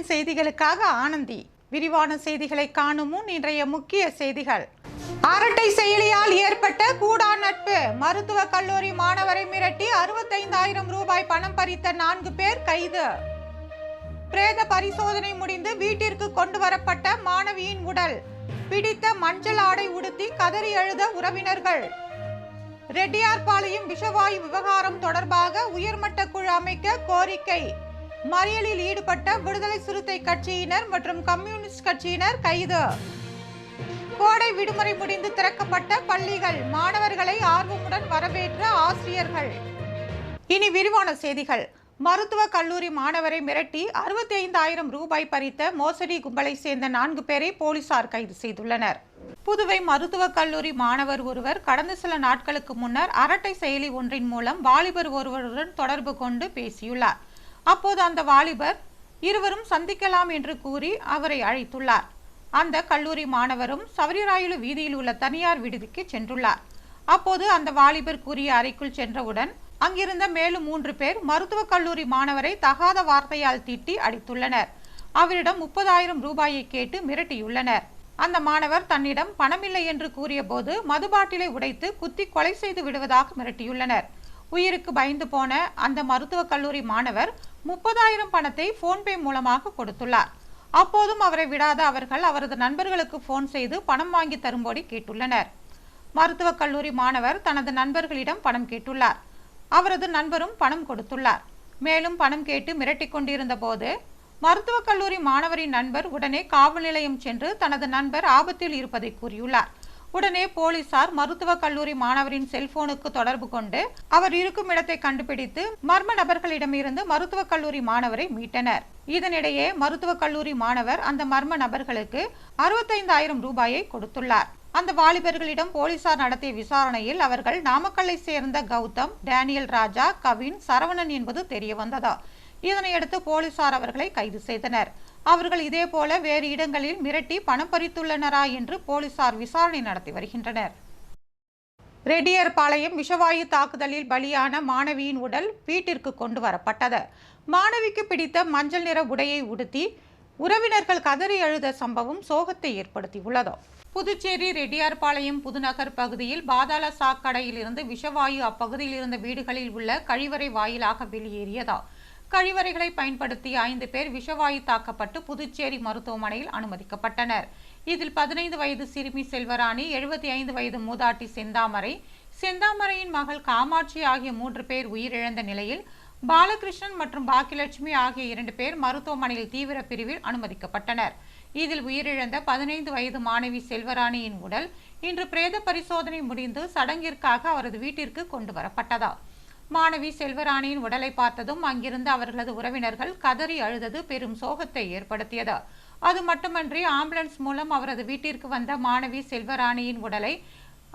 TN செய்திகளுக்காக ஆனந்தி. விரிவான செய்திகளை காணும் முன் இன்றைய முக்கிய செய்திகள். அரட்டை செயலியால் ஏற்பட்ட கூடா நட்பு மருத்துவக் கல்லூரி மாணவரை மிரட்டி அறுபத்தைந்தாயிரம் ரூபாய் பணம் பறித்த நான்கு பேர் கைது. பிரேத பரிசோதனை முடிந்து வீட்டிற்கு கொண்டு வரப்பட்ட மாணவியின் உடல். பிடித்த மஞ்சள் ஆடை உடுத்தி கதறி எழுத உறவினர்கள். ரெட்டியார்பாளையம் விஷவாயு விவகாரம் தொடர்பாக உயர்மட்ட குழு அமைக்க கோரிக்கை. மறியலில் ஈடுபட்ட விடுதலை சிறுத்தை கட்சியினர் மற்றும் கம்யூனிஸ்ட் கட்சியினர் கைது. கோடை விடுமுறை முடிந்து திறக்கப்பட்ட பள்ளிகள் மாணவர்களை ஆர்வமுடன் வரவேற்ற ஆசிரியர்கள். இனி விரிவான செய்திகள். மருத்துவக் கல்லூரி மாணவரை மிரட்டி அறுபத்தி ஐந்தாயிரம் ரூபாய் பறித்த மோசடி கும்பலை சேர்ந்த நான்கு பேரை போலீசார் கைது செய்துள்ளனர். புதுவை மருத்துவக் கல்லூரி மாணவர் ஒருவர் கடந்த சில நாட்களுக்கு முன்னர் அரட்டை செயலி ஒன்றின் மூலம் வாலிபர் ஒருவருடன் தொடர்பு கொண்டு பேசியுள்ளார். அப்போது அந்த வாலிபர் இருவரும் சந்திக்கலாம் என்று கூறி அவரை அழைத்துள்ளார். அந்த கல்லூரி மாணவரும் சவரிராயுலு வீதியில் உள்ள தனியார் விடுதிக்கு சென்றுள்ளார். அப்போது அந்த வாலிபர் கூறிய அறைக்குள் சென்றவுடன் அங்கிருந்த மேலும் மூன்று பேர் மருத்துவக் கல்லூரி மாணவரை தகாத வார்த்தையால் திட்டி அடித்துள்ளனர். அவரிடம் முப்பதாயிரம் ரூபாயை கேட்டு மிரட்டியுள்ளனர். அந்த மாணவர் தன்னிடம் பணமில்லை என்று கூறியபோது மது பாட்டிலை உடைத்து குத்தி கொலை செய்து விடுவதாக மிரட்டியுள்ளனர். உயிருக்கு பயந்து போன அந்த மருத்துவக் கல்லூரி மாணவர் முப்பதாயிரம் பணத்தை போன்பே மூலமாக கொடுத்துள்ளார். அப்போதும் அவரை விடாத அவர்கள் அவரது நண்பர்களுக்கு போன் செய்து பணம் வாங்கி தரும்படி கேட்டுள்ளனர். மருத்துவக் கல்லூரி மாணவர் தனது நண்பர்களிடம் பணம் கேட்டுள்ளார். அவரது நண்பரும் பணம் கொடுத்துள்ளார். மேலும் பணம் கேட்டு மிரட்டிக் கொண்டிருந்த போது மருத்துவக் கல்லூரி மாணவரின் நண்பர் உடனே காவல் நிலையம் சென்று தனது நண்பர் ஆபத்தில் இருப்பதை கூறியுள்ளார். உடனே போலீசார் மருத்துவக் கல்லூரி மாணவரின் செல்போனுக்கு தொடர்பு கொண்டு அவர் இருக்கும் இடத்தை கண்டுபிடித்து மர்ம நபர்களிடமிருந்து மருத்துவக் கல்லூரி மாணவரை மீட்டனர். இதனிடையே மருத்துவக் கல்லூரி மாணவர் அந்த மர்ம நபர்களுக்கு அறுபத்தைந்தாயிரம் ரூபாயை கொடுத்துள்ளார். அந்த வாலிபர்களிடம் போலீசார் நடத்திய விசாரணையில் அவர்கள் நாமக்கல்லை சேர்ந்த கௌதம் டேனியல் ராஜா கவின் சரவணன் என்பது தெரிய வந்ததா இதனையடுத்து போலீசார் அவர்களை கைது செய்தனர். அவர்கள் இதேபோல வேறு இடங்களில் மிரட்டி பணம் பறித்துள்ளனரா என்று போலீசார் விசாரணை நடத்தி வருகின்றனர். ரெட்டியர்பாளையம் விஷவாயு தாக்குதலில் பலியான மாணவியின் உடல் வீட்டிற்கு கொண்டு வரப்பட்டது. மாணவிக்கு பிடித்த மஞ்சள் நிற உடையை உடுத்தி உறவினர்கள் கதறி அழுத சம்பவம் சோகத்தை ஏற்படுத்தியுள்ளது. புதுச்சேரி ரெட்டியார்பாளையம் புதுநகர் பகுதியில் பாதாள சாக்கடையில் இருந்து விஷவாயு அப்பகுதியில் இருந்த வீடுகளில் உள்ள கழிவறை வாயிலாக வெளியேறியதா? கழிவறைகளை பயன்படுத்தி ஐந்து பேர் விஷவாயு தாக்கப்பட்டு புதுச்சேரி மருத்துவமனையில் அனுமதிக்கப்பட்டனர். இதில் பதினைந்து வயது சிறுமி செல்வராணி எழுபத்தி ஐந்து வயது மூதாட்டி செந்தாமரை செந்தாமரையின் மகள் காமாட்சி ஆகிய மூன்று பேர் உயிரிழந்த நிலையில் பாலகிருஷ்ணன் மற்றும் பாக்கியலட்சுமி ஆகிய இரண்டு பேர் மருத்துவமனையில் தீவிர பிரிவில் அனுமதிக்கப்பட்டனர். இதில் உயிரிழந்த பதினைந்து வயது மாணவி செல்வராணியின் உடல் இன்று பிரேத பரிசோதனை முடிந்து சடங்கிற்காக அவரது வீட்டிற்கு கொண்டு வரப்பட்டதா மாணவி செல்வராணியின் உடலை பார்த்ததும் அங்கிருந்த அவர்களது உறவினர்கள் கதறி அழுதது பெரும் சோகத்தை ஏற்படுத்தியது. அது மட்டுமன்றி ஆம்புலன்ஸ் மூலம் அவரது வீட்டிற்கு வந்த மாணவி செல்வராணியின் உடலை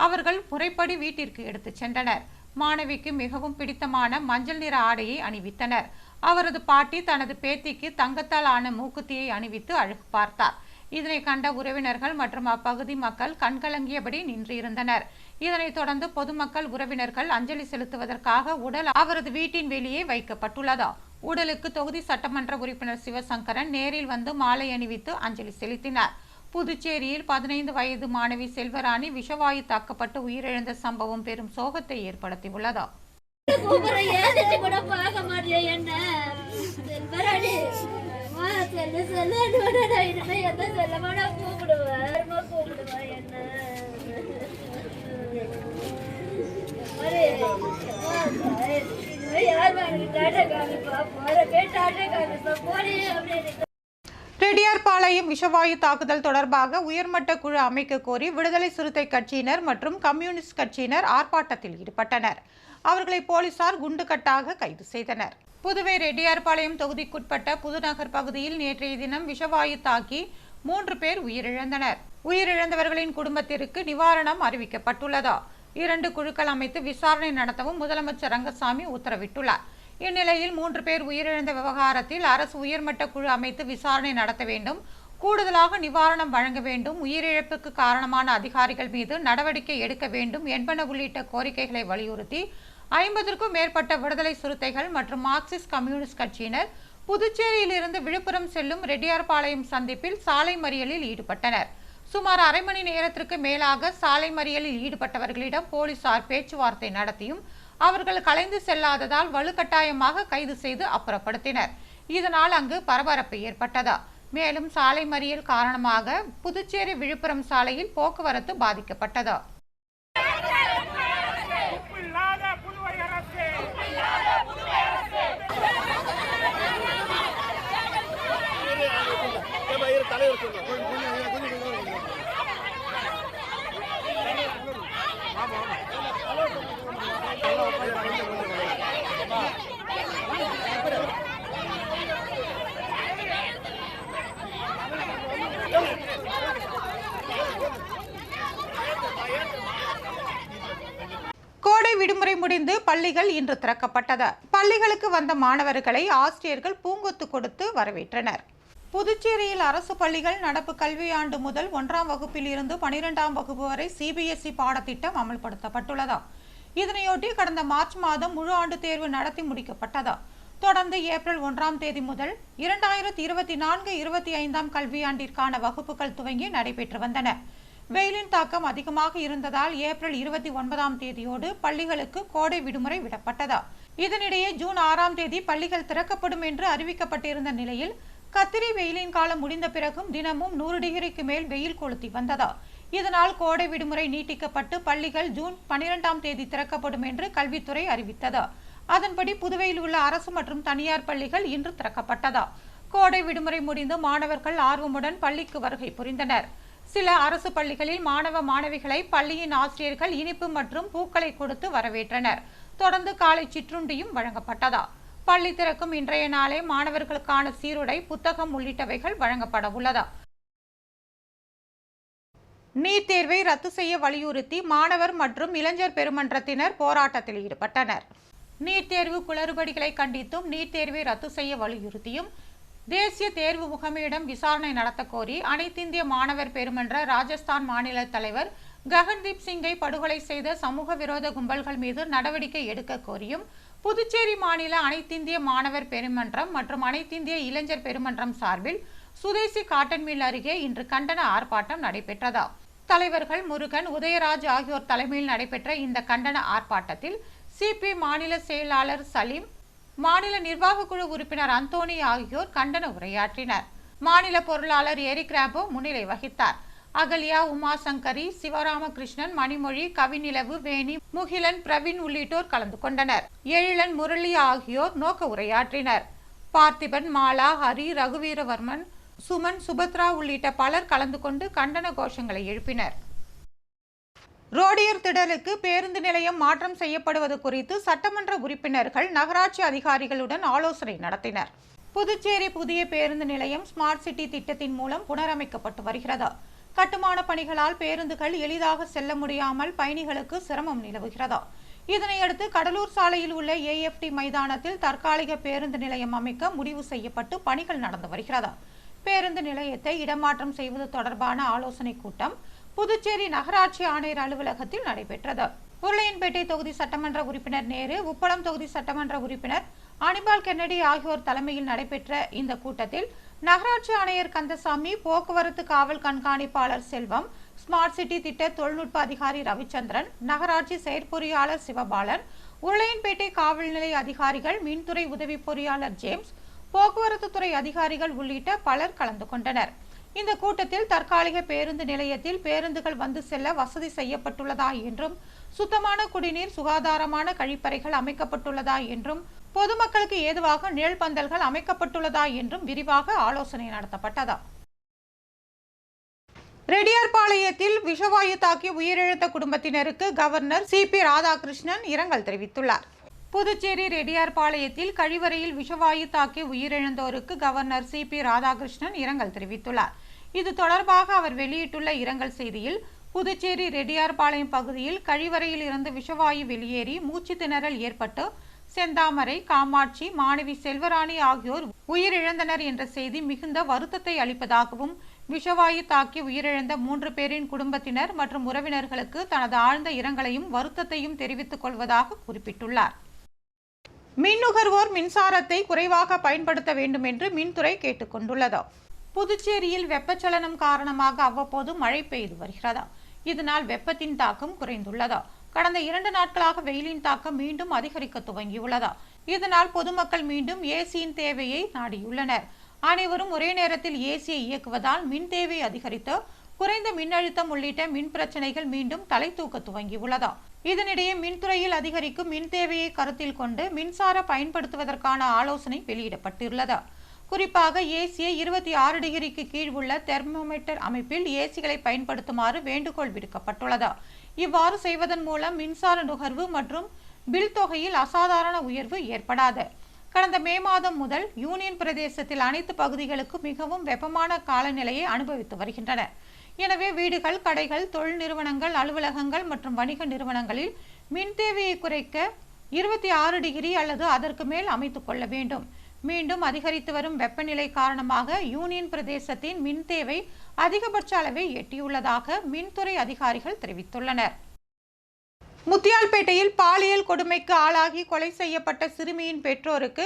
அவர்கள் முறைப்படி வீட்டிற்கு எடுத்துச் சென்றனர். மாணவிக்கு மிகவும் பிடித்தமான மஞ்சள் நிற ஆடையை அணிவித்தனர். அவரது பாட்டி தனது பேத்திக்கு தங்கத்தால் ஆன மூக்குத்தியை அணிவித்து அழகு பார்த்தார். இதனை கண்ட உறவினர்கள் மற்றும் அப்பகுதி மக்கள் கண்கலங்கியபடி நின்றிருந்தனர். இதனைத் தொடர்ந்து பொதுமக்கள் உறவினர்கள் அஞ்சலி செலுத்துவதற்காக உடல் அவரது வீட்டின் வெளியே வைக்கப்பட்டுள்ளதா. உடலுக்கு தொகுதி சட்டமன்ற உறுப்பினர் சிவசங்கரன் நேரில் வந்து மாலை அணிவித்து அஞ்சலி செலுத்தினார். புதுச்சேரியில் பதினைந்து வயது மாணவி செல்வராணி விஷவாயு தாக்கப்பட்டு உயிரிழந்த சம்பவம் பெரும் சோகத்தை ஏற்படுத்தியுள்ளதா. என்ன? ரெட்டியார்பாளையம் விஷவாயு தாக்குதல் தொடர்பாக உயர்மட்ட குழு அமைக்க கோரி விடுதலை சிறுத்தை கட்சியினர் மற்றும் கம்யூனிஸ்ட் கட்சியினர் ஆர்ப்பாட்டத்தில் ஈடுபட்டனர். அவர்களை போலீசார் குண்டுகட்டாக கைது செய்தனர். புதுவை ரெட்டியார்பாளையம் தொகுதிக்குட்பட்ட புதுநகர் பகுதியில் நேற்றைய தினம் விஷவாயு தாக்கி மூன்று பேர் உயிரிழந்தனர். உயிரிழந்தவர்களின் குடும்பத்திற்கு நிவாரணம் அறிவிக்கப்பட்டுள்ளதா. இரண்டு குழுக்கள் அமைத்து விசாரணை நடத்தவும் முதலமைச்சர் ரங்கசாமி உத்தரவிட்டுள்ளார். இந்நிலையில் மூன்று பேர் உயிரிழந்த விவகாரத்தில் அரசு உயர்மட்ட குழு அமைத்து விசாரணை நடத்த வேண்டும் கூடுதலாக நிவாரணம் வழங்க வேண்டும் உயிரிழப்புக்கு காரணமான அதிகாரிகள் மீது நடவடிக்கை எடுக்க வேண்டும் என்பன உள்ளிட்ட கோரிக்கைகளை வலியுறுத்தி ஐம்பதற்கும் மேற்பட்ட விடுதலை சிறுத்தைகள் மற்றும் மார்க்சிஸ்ட் கம்யூனிஸ்ட் கட்சியினர் புதுச்சேரியிலிருந்து விழுப்புரம் செல்லும் ரெட்டியார்பாளையம் சந்திப்பில் சாலை மறியலில் ஈடுபட்டனர். சுமார் அரை மணி நேரத்திற்கு மேலாக சாலை மறியலில் ஈடுபட்டவர்களிடம் போலீசார் பேச்சுவார்த்தை நடத்தியும் அவர்கள் கலைந்து செல்லாததால் வலுக்கட்டாயமாக கைது செய்து அப்புறப்படுத்தினர். இதனால் அங்கு பரபரப்பு ஏற்பட்டது. மேலும் சாலை மறியல் காரணமாக புதுச்சேரி விழுப்புரம் சாலையில் போக்குவரத்து பாதிக்கப்பட்டது. பள்ளிகள் இன்று திறக்கப்பட்டது. பள்ளிகளுக்கு வந்த மாணவர்களை ஆசிரியர்கள் பூங்கொத்து கொடுத்து வரவேற்றனர். புதுச்சேரியில் அரசு பள்ளிகள் நடப்பு கல்வியாண்டு முதல் ஒன்றாம் வகுப்பில் இருந்து பனிரெண்டாம் வகுப்பு வரை சிபிஎஸ்இ பாடத்திட்டம் அமல்படுத்தப்பட்டுள்ளது. இதனையொட்டி கடந்த மார்ச் மாதம் முழு ஆண்டு தேர்வு நடத்தி முடிக்கப்பட்டது. தொடர்ந்து ஏப்ரல் ஒன்றாம் தேதி முதல் இரண்டாயிரத்தி இருபத்தி நான்கு இருபத்தி ஐந்தாம் கல்வியாண்டிற்கான வகுப்புகள் துவங்கி நடைபெற்று வந்தன. வெயிலின் தாக்கம் அதிகமாக இருந்ததால் ஏப்ரல் இருபத்தி ஒன்பதாம் தேதியோடு பள்ளிகளுக்கு கோடை விடுமுறை விடப்பட்டது? இதனிடையே ஜூன் ஆறாம் தேதி பள்ளிகள் திறக்கப்படும் என்று அறிவிக்கப்பட்டிருந்த நிலையில் கத்திரி வெயிலின் காலம் முடிந்த பிறகும் தினமும் நூறு டிகிரிக்கு மேல் வெயில் கொளுத்தி வந்தது? இதனால் கோடை விடுமுறை நீட்டிக்கப்பட்டு பள்ளிகள் ஜூன் பனிரெண்டாம் தேதி திறக்கப்படும் என்று கல்வித்துறை அறிவித்தது? அதன்படி புதுவையில் உள்ள அரசு மற்றும் தனியார் பள்ளிகள் இன்று திறக்கப்பட்டது? கோடை விடுமுறை முடிந்து மாணவர்கள் ஆர்வமுடன் பள்ளிக்கு வருகை புரிந்தனர். சில அரசு பள்ளிகளில் மாணவ மாணவிகளை பள்ளியின் ஆசிரியர்கள் இனிப்பு மற்றும் பூக்களை கொடுத்து வரவேற்றனர். தொடர்ந்து காலை சிற்றுண்டியும் வழங்கப்பட்டதா? பள்ளி திறக்கும் இன்றைய நாளே மாணவர்களுக்கான சீருடை புத்தகம் உள்ளிட்டவைகள் வழங்கப்பட உள்ளதா? நீட் தேர்வை ரத்து செய்ய வலியுறுத்தி மாணவர் மற்றும் இளைஞர் பெருமன்றத்தினர் போராட்டத்தில் ஈடுபட்டனர். நீட் தேர்வு குளறுபடிகளை கண்டித்தும் நீட் தேர்வை ரத்து செய்ய வலியுறுத்தியும் தேசிய தேர்வு முகமையிடம் விசாரணை நடத்தக்கோரி கோரி அனைத்திந்திய மாணவர் பெருமன்ற ராஜஸ்தான் மாநில தலைவர் ககன்தீப் சிங்கை படுகொலை செய்த சமூக விரோத கும்பல்கள் மீது நடவடிக்கை எடுக்க கோரியும் புதுச்சேரி மாநில அனைத்திந்திய மாணவர் பெருமன்றம் மற்றும் அனைத்திந்திய இளைஞர் பெருமன்றம் சார்பில் சுதேசி காட்டன் மில் அருகே இன்று கண்டன ஆர்ப்பாட்டம் நடைபெற்றதா. தலைவர்கள் முருகன் உதயராஜ் ஆகியோர் தலைமையில் நடைபெற்ற இந்த கண்டன ஆர்ப்பாட்டத்தில் சிபி மாநில செயலாளர் சலீம் மாநில நிர்வாக குழு உறுப்பினர் அந்தோனி ஆகியோர் கண்டன உரையாற்றினர். மாநில பொருளாளர் எரிக் ராபோ முன்னிலை வகித்தார். அகல்யா உமாசங்கரி சிவராமகிருஷ்ணன் மணிமொழி கவிநிலவு வேணி முகிலன் பிரவீன் உள்ளிட்டோர் கலந்து கொண்டனர். எழிலன் முரளி ஆகியோர் நோக்க உரையாற்றினர். பார்த்திபன் மாலா ஹரி ரகுவீரவர்மன் சுமன் சுபத்ரா உள்ளிட்ட பலர் கலந்து கொண்டு கண்டன கோஷங்களை எழுப்பினர். ரோடியர் திடலுக்கு பேருந்து நிலையம் மாற்றம் செய்யப்படுவது குறித்து சட்டமன்ற உறுப்பினர்கள் நகராட்சி அதிகாரிகளுடன் ஆலோசனை நடத்தினர். புதுச்சேரி புதிய பேருந்து நிலையம் ஸ்மார்ட் சிட்டி திட்டத்தின் மூலம் புனரமைக்கப்பட்டு வருகிறது. கட்டுமான பணிகளால் பேருந்துகள் எளிதாக செல்ல முடியாமல் பயணிகளுக்கு சிரமம் நிலவுகிறது. இதனையடுத்து கடலூர் சாலையில் உள்ள ஏஎஃப்டி மைதானத்தில் தற்காலிக பேருந்து நிலையம் அமைக்க முடிவு செய்யப்பட்டு பணிகள் நடந்து வருகிறது. பேருந்து நிலையத்தை இடமாற்றம் செய்வது தொடர்பான ஆலோசனைக் கூட்டம் புதுச்சேரி நகராட்சி ஆணையர் அலுவலகத்தில் நடைபெற்றது. உருளையன்பேட்டை தொகுதி சட்டமன்ற உறுப்பினர் நேரு உப்பளம் தொகுதி சட்டமன்ற உறுப்பினர் அனிபால் கென்னடி ஆகியோர் தலைமையில் நடைபெற்ற இந்த கூட்டத்தில் நகராட்சி ஆணையர் கந்தசாமி போக்குவரத்து காவல் கண்காணிப்பாளர் செல்வம் ஸ்மார்ட் சிட்டி திட்ட தொழில்நுட்ப அதிகாரி ரவிச்சந்திரன் நகராட்சி செயற்பொறியாளர் சிவபாலன் உருளையன்பேட்டை காவல் நிலைய அதிகாரிகள் மின்துறை உதவி பொறியாளர் ஜேம்ஸ் போக்குவரத்து துறை அதிகாரிகள் உள்ளிட்ட பலர் கலந்து கொண்டனர். இந்த கூட்டத்தில் தற்காலிக பேருந்து நிலையத்தில் பேருந்துகள் வந்து செல்ல வசதி செய்யப்பட்டுள்ளதா என்றும் சுத்தமான குடிநீர் சுகாதாரமான கழிப்பறைகள் அமைக்கப்பட்டுள்ளதா என்றும் பொதுமக்களுக்கு ஏதுவாக நிழல் பந்தல்கள் அமைக்கப்பட்டுள்ளதா என்றும் விரிவாக ஆலோசனை நடத்தப்பட்டதா. ரெடியார்பாளையத்தில் விஷவாயு தாக்கி உயிரிழந்த குடும்பத்தினருக்கு கவர்னர் சி பி ராதாகிருஷ்ணன் இரங்கல் தெரிவித்துள்ளார். புதுச்சேரி ரெடியார்பாளையத்தில் கழிவறையில் விஷவாயு தாக்கி உயிரிழந்தோருக்கு கவர்னர் சி பி ராதாகிருஷ்ணன் இரங்கல் தெரிவித்துள்ளார். இது தொடர்பாக அவர் வெளியிட்டுள்ள இரங்கல் செய்தியில் புதுச்சேரி ரெட்டியார்பாளையம் பகுதியில் கழிவறையில் இருந்து விஷவாயு வெளியேறி மூச்சு திணறல் ஏற்பட்டு செந்தாமரை காமாட்சி மாணவி செல்வராணி ஆகியோர் உயிரிழந்தனர் என்ற செய்தி மிகுந்த வருத்தத்தை அளிப்பதாகவும் விஷவாயு தாக்கி உயிரிழந்த மூன்று பேரின் குடும்பத்தினர் மற்றும் உறவினர்களுக்கு தனது ஆழ்ந்த இரங்கலையும் வருத்தத்தையும் தெரிவித்துக் கொள்வதாக குறிப்பிட்டுள்ளார். மின் நுகர்வோர் மின்சாரத்தை குறைவாக பயன்படுத்த வேண்டும் என்று மின்துறை கேட்டுக்கொண்டுள்ளது புதுச்சேரியில் வெப்பச்சலனம் காரணமாக அவ்வப்போது மழை பெய்து வருகிறதா? இதனால் வெப்பத்தின் தாக்கம் குறைந்துள்ளதா? கடந்த இரண்டு நாட்களாக வெயிலின் தாக்கம் மீண்டும் அதிகரிக்க துவங்கியுள்ளதா? இதனால் பொதுமக்கள் மீண்டும் ஏசியின் தேவையை நாடியுள்ளனர். அனைவரும் ஒரே நேரத்தில் ஏசியை இயக்குவதால் மின் தேவை அதிகரித்து குறைந்த மின்னழுத்தம் உள்ளிட்ட மின் பிரச்சனைகள் மீண்டும் தலை தூக்க துவங்கியுள்ளதா? இதனிடையே மின்துறையில் அதிகரிக்கும் மின் தேவையை கருத்தில் கொண்டு மின்சார பயன்படுத்துவதற்கான ஆலோசனை வெளியிடப்பட்டுள்ளது. குறிப்பாக ஏசியை இருபத்தி ஆறு டிகிரிக்கு கீழ் உள்ள தெர்மோமீட்டர் அமைப்பில் ஏசிகளை பயன்படுத்துமாறு வேண்டுகோள் விடுக்கப்பட்டுள்ளது. இவ்வாறு செய்வதன் மூலம் மின்சார நுகர்வு மற்றும் பில் தொகையில் அசாதாரண உயர்வு ஏற்படாது. கடந்த மே மாதம் முதல் யூனியன் பிரதேசத்தில் அனைத்து பகுதிகளுக்கும் மிகவும் வெப்பமான காலநிலையை அனுபவித்து வருகின்றன. எனவே வீடுகள் கடைகள் தொழில் நிறுவனங்கள் அலுவலகங்கள் மற்றும் வணிக நிறுவனங்களில் மின் தேவையை குறைக்க இருபத்தி ஆறு டிகிரி அல்லது அதற்கு மேல் அமைத்துக் கொள்ள வேண்டும். மீண்டும் அதிகரித்து வரும் வெப்பநிலை காரணமாக யூனியன் பிரதேசத்தின் மின் தேவை அதிகபட்ச அளவை எட்டியுள்ளதாக மின்துறை அதிகாரிகள் தெரிவித்துள்ளனர். முத்தியால்பேட்டையில் பாலியல் கொடுமைக்கு ஆளாகி கொலை செய்யப்பட்ட சிறுமியின் பெற்றோருக்கு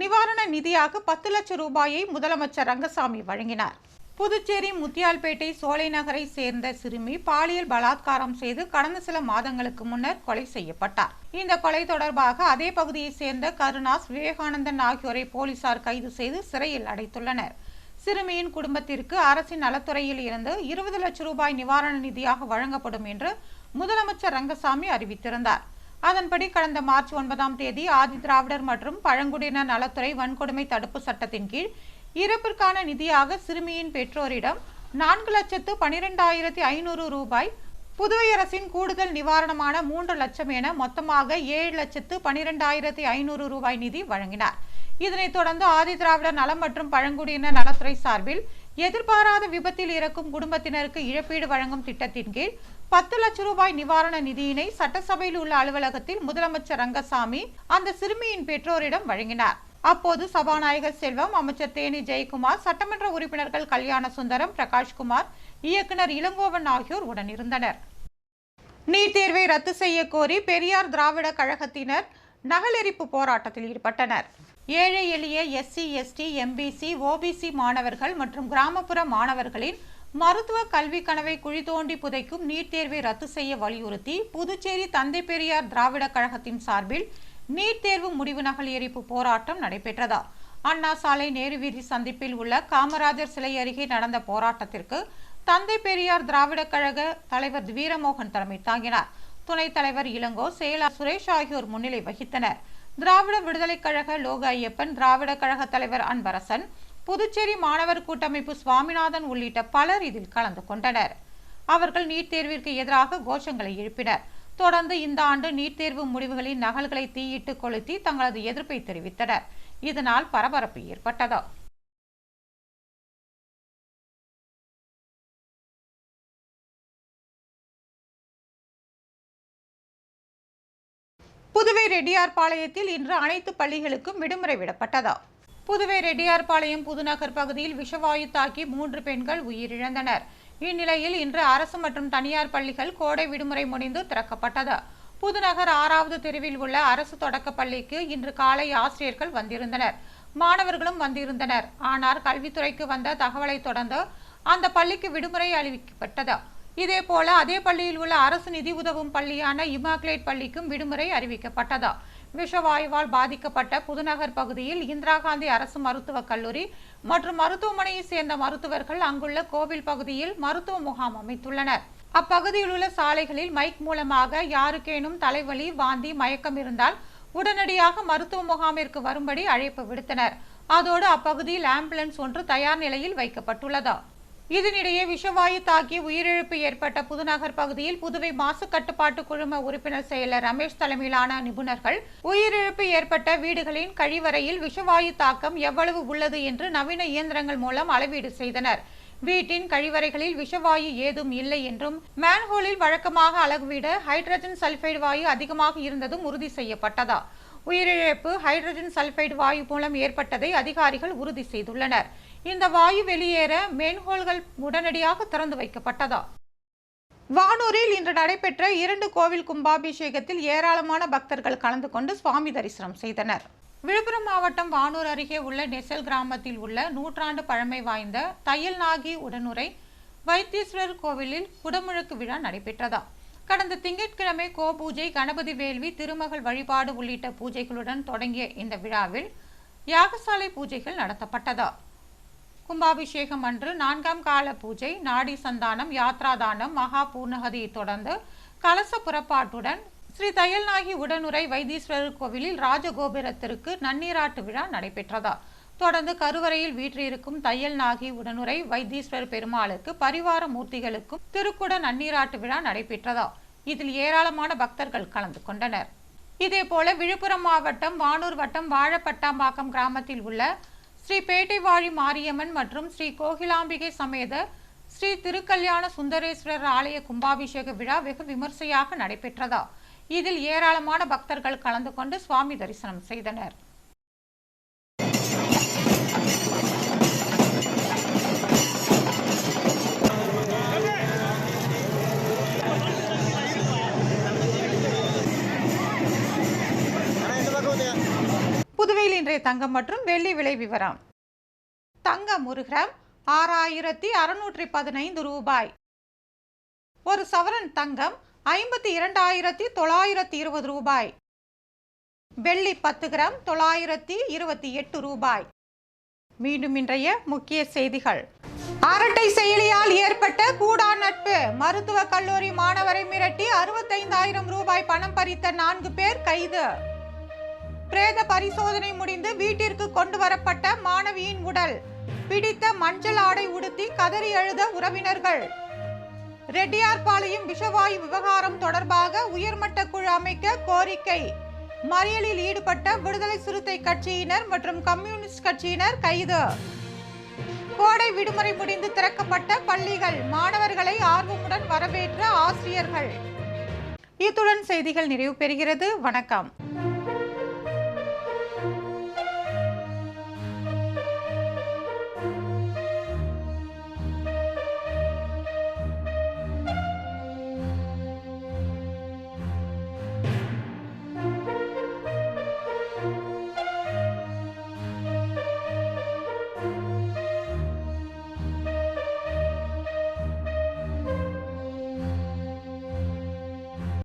நிவாரண நிதியாக பத்து லட்சம் ரூபாயை முதலமைச்சர் ரங்கசாமி வழங்கினார். புதுச்சேரி முத்தியால்பேட்டை சோலை நகரை சேர்ந்த சிறுமி பாலியல் பலாத்காரம் செய்து கடந்த சில மாதங்களுக்கு முன்னர் கொலை செய்யப்பட்டார். இந்த கொலை தொடர்பாக அதே பகுதியைச் சேர்ந்த கருணாஸ் விவேகானந்தன் ஆகியோரை போலீசார் கைது செய்து சிறையில் அடைத்துள்ளனர். சிறுமியின் குடும்பத்திற்கு அரசின் நலத்துறையில் இருந்து இருபது லட்சம் ரூபாய் நிவாரண நிதியாக வழங்கப்படும் என்று முதலமைச்சர் ரங்கசாமி அறிவித்திருந்தார். அதன்படி கடந்த மார்ச் ஒன்பதாம் தேதி ஆதி திராவிடர் மற்றும் பழங்குடியினர் நலத்துறை வன்கொடுமை தடுப்பு சட்டத்தின் கீழ் இறப்பிற்கான நிதியாக சிறுமியின் பெற்றோரிடம் நான்கு லட்சத்து பனிரெண்டாயிரத்தி ஐநூறு ரூபாய் புதுவை அரசின் கூடுதல் நிவாரணமான மூன்று லட்சம் என மொத்தமாக ஏழு லட்சத்து பனிரெண்டாயிரத்தி ஐநூறு ரூபாய் நிதி வழங்கினார். இதனைத் தொடர்ந்து ஆதி நலம் மற்றும் பழங்குடியினர் நலத்துறை சார்பில் எதிர்பாராத விபத்தில் இறக்கும் குடும்பத்தினருக்கு இழப்பீடு வழங்கும் திட்டத்தின் கீழ் பத்து லட்சம் ரூபாய் நிவாரண நிதியினை சட்டசபையில் உள்ள அலுவலகத்தில் முதலமைச்சர் ரங்கசாமி அந்த சிறுமியின் பெற்றோரிடம் வழங்கினார். அப்போது சபாநாயகர் செல்வம் அமைச்சர் தேனி ஜெயக்குமார் சட்டமன்ற உறுப்பினர்கள் கல்யாண சுந்தரம் பிரகாஷ்குமார் இயக்குனர் இளங்கோவன் ஆகியோர் உடனிருந்தனர். நீட் தேர்வை ரத்து செய்ய கோரி பெரியார் திராவிட கழகத்தினர் நகலெரிப்பு போராட்டத்தில் ஈடுபட்டனர். ஏழை எளிய எஸ்சி எஸ்டி எம்பிசி ஓபிசி மாணவர்கள் மற்றும் கிராமப்புற மாணவர்களின் மருத்துவ கல்வி கனவை குழி தோண்டி புதைக்கும் நீட் தேர்வை ரத்து செய்ய வலியுறுத்தி புதுச்சேரி தந்தை பெரியார் திராவிட கழகத்தின் சார்பில் நீட் தேர்வு முடிவு நகல் எரிப்பு போராட்டம் நடைபெற்றதா. அண்ணா சாலை நேரு வீதி சந்திப்பில் உள்ள காமராஜர் சிலை அருகே நடந்த போராட்டத்திற்கு தந்தை பெரியார் திராவிட கழக தலைவர் வீரமோகன் தலைமை தாங்கினார். துணைத் தலைவர் இளங்கோ செயலர் சுரேஷ் ஆகியோர் முன்னிலை வகித்தனர். திராவிட விடுதலைக் கழக லோக ஐயப்பன் திராவிட கழக தலைவர் அன்பரசன் புதுச்சேரி மாணவர் கூட்டமைப்பு சுவாமிநாதன் உள்ளிட்ட பலர் இதில் கலந்து கொண்டனர். அவர்கள் நீட் தேர்விற்கு எதிராக கோஷங்களை எழுப்பினர். தொடர்ந்து இந்த ஆண்டு நீட் தேர்வு முடிவுகளின் நகல்களை தீயிட்டு கொளுத்தி தங்களது எதிர்ப்பை தெரிவித்தனர். இதனால் பரபரப்பு ஏற்பட்டது. புதுவை ரெட்டியார்பாளையத்தில் இன்று அனைத்து பள்ளிகளுக்கும் விடுமுறை விடப்பட்டது. புதுவை ரெட்டியார்பாளையம் புதுநகர் பகுதியில் விஷவாயு தாக்கி மூன்று பெண்கள் உயிரிழந்தனர். இந்நிலையில் இன்று அரசு மற்றும் தனியார் பள்ளிகள் கோடை விடுமுறை முடிந்து திறக்கப்பட்டது. புதுநகர் ஆறாவது தெருவில் உள்ள அரசு தொடக்கப் பள்ளிக்கு இன்று காலை ஆசிரியர்கள் வந்திருந்தனர். மாணவர்களும் வந்திருந்தனர். ஆனால் கல்வித்துறைக்கு வந்த தகவலை தொடர்ந்து அந்த பள்ளிக்கு விடுமுறை அறிவிக்கப்பட்டது. இதேபோல அதே பள்ளியில் உள்ள அரசு நிதி உதவும் பள்ளியான இமாக்லேட் பள்ளிக்கும் விடுமுறை அறிவிக்கப்பட்டது. விஷவாயுவால் பாதிக்கப்பட்ட புதுநகர் பகுதியில் இந்திரா காந்தி அரசு மருத்துவக் கல்லூரி மற்றும் மருத்துவமனையை சேர்ந்த மருத்துவர்கள் அங்குள்ள கோவில் பகுதியில் மருத்துவ முகாம் அமைத்துள்ளனர். அப்பகுதியில் உள்ள சாலைகளில் மைக் மூலமாக யாருக்கேனும் தலைவலி வாந்தி மயக்கம் இருந்தால் உடனடியாக மருத்துவ முகாமிற்கு வரும்படி அழைப்பு விடுத்தனர். அதோடு அப்பகுதியில் ஆம்புலன்ஸ் ஒன்று தயார் நிலையில் வைக்கப்பட்டுள்ளது. இதனிடையே விஷவாயு தாக்கி உயிரிழப்பு ஏற்பட்ட புதுநகர் பகுதியில் புதுவை மாசு கட்டுப்பாட்டு குழும உறுப்பினர் செயலர் ரமேஷ் தலைமையிலான நிபுணர்கள் உயிரிழப்பு ஏற்பட்ட வீடுகளின் கழிவறையில் விஷவாயு தாக்கம் எவ்வளவு உள்ளது என்று நவீன இயந்திரங்கள் மூலம் அளவீடு செய்தனர். வீட்டின் கழிவறைகளில் விஷவாயு ஏதும் இல்லை என்றும் மேன்ஹோலில் வழக்கமாக அளவிட ஹைட்ரஜன் சல்பைடு வாயு அதிகமாக இருந்ததும் உறுதி செய்யப்பட்டதா? உயிரிழப்பு ஹைட்ரஜன் சல்பைடு வாயு மூலம் ஏற்பட்டதை அதிகாரிகள் உறுதி செய்துள்ளனர். இந்த வாயு வெளியேற மேன்ஹோல்கள் உடனடியாக திறந்து வைக்கப்பட்டதா? வானூரில் இன்று நடைபெற்ற இரண்டு கோவில் கும்பாபிஷேகத்தில் ஏராளமான பக்தர்கள் கலந்து கொண்டு சுவாமி தரிசனம் செய்தனர். விழுப்புரம் மாவட்டம் வானூர் அருகே உள்ள நெசல் கிராமத்தில் உள்ள நூற்றாண்டு பழமை வாய்ந்த தையல் நாகி உடனுரை வைத்தீஸ்வரர் கோவிலில் குடமுழுக்கு விழா நடைபெற்றதா? கடந்த திங்கட்கிழமை கோபூஜை கணபதி வேள்வி திருமகள் வழிபாடு உள்ளிட்ட பூஜைகளுடன் தொடங்கிய இந்த விழாவில் யாகசாலை பூஜைகள் நடத்தப்பட்டதா? கும்பாபிஷேகம் அன்று நான்காம் கால பூஜை நாடி சந்தானம் யாத்ராதானம் மகா பூர்ணகதியை தொடர்ந்து கலச புறப்பாட்டுடன் ஸ்ரீ தையல்நாகி உடனுரை வைத்தீஸ்வரர் கோவிலில் ராஜகோபுரத்திற்கு நன்னீராட்டு விழா நடைபெற்றதா? தொடர்ந்து கருவறையில் வீற்றிருக்கும் தையல் நாகி உடனுரை வைத்தீஸ்வரர் பெருமாளுக்கு பரிவார மூர்த்திகளுக்கும் திருக்குட நன்னீராட்டு விழா நடைபெற்றதா? இதில் ஏராளமான பக்தர்கள் கலந்து கொண்டனர். இதேபோல விழுப்புரம் மாவட்டம் வானூர் வட்டம் வாழப்பட்டாம்பாக்கம் கிராமத்தில் உள்ள ஸ்ரீ பேட்டைவாழி மாரியம்மன் மற்றும் ஸ்ரீ கோகிலாம்பிகை சமேத ஸ்ரீ திருக்கல்யாண சுந்தரேஸ்வரர் ஆலய கும்பாபிஷேக விழா வெகு விமர்சையாக நடைபெற்றதா? இதில் ஏராளமான பக்தர்கள் கலந்து கொண்டு சுவாமி தரிசனம் செய்தனர். தங்கம் மற்றும் வெள்ளி விலை விவரம். தங்கம் ஒரு கிராம் ஆறாயிரத்தி அறுநூற்றி பதினைந்து ரூபாய். ஒரு சவரன் தங்கம் ஐம்பத்தி இரண்டாயிரத்தி தொள்ளாயிரத்தி இருபது ரூபாய். வெள்ளி பத்து கிராம் தொள்ளாயிரத்தி இருபத்தி எட்டு ரூபாய். மீண்டும் இன்றைய முக்கிய செய்திகள். அரட்டை செயலியால் ஏற்பட்ட கூடா நட்பு மருத்துவக் கல்லூரி மாணவரை மிரட்டி அறுபத்தைந்தாயிரம் ரூபாய் பணம் பறித்த நான்கு பேர் கைது. பிரேத பரிசோதனை முடிந்து வீட்டிற்கு கொண்டு வரப்பட்ட மாணவியின் உடல். பிடித்த மஞ்சள் ஆடை உடுத்தி கதறி எழுத உறவினர்கள். ரெட்டியார்பாளையம் விஷவாயு விவகாரம் தொடர்பாக உயர்மட்ட குழு அமைக்க கோரிக்கை. மறியலில் ஈடுபட்ட விடுதலை சிறுத்தை கட்சியினர் மற்றும் கம்யூனிஸ்ட் கட்சியினர் கைது. கோடை விடுமுறை முடிந்து திறக்கப்பட்ட பள்ளிகள் மாணவர்களை ஆர்வமுடன் வரவேற்ற ஆசிரியர்கள். இத்துடன் செய்திகள் நிறைவு பெறுகிறது. வணக்கம்.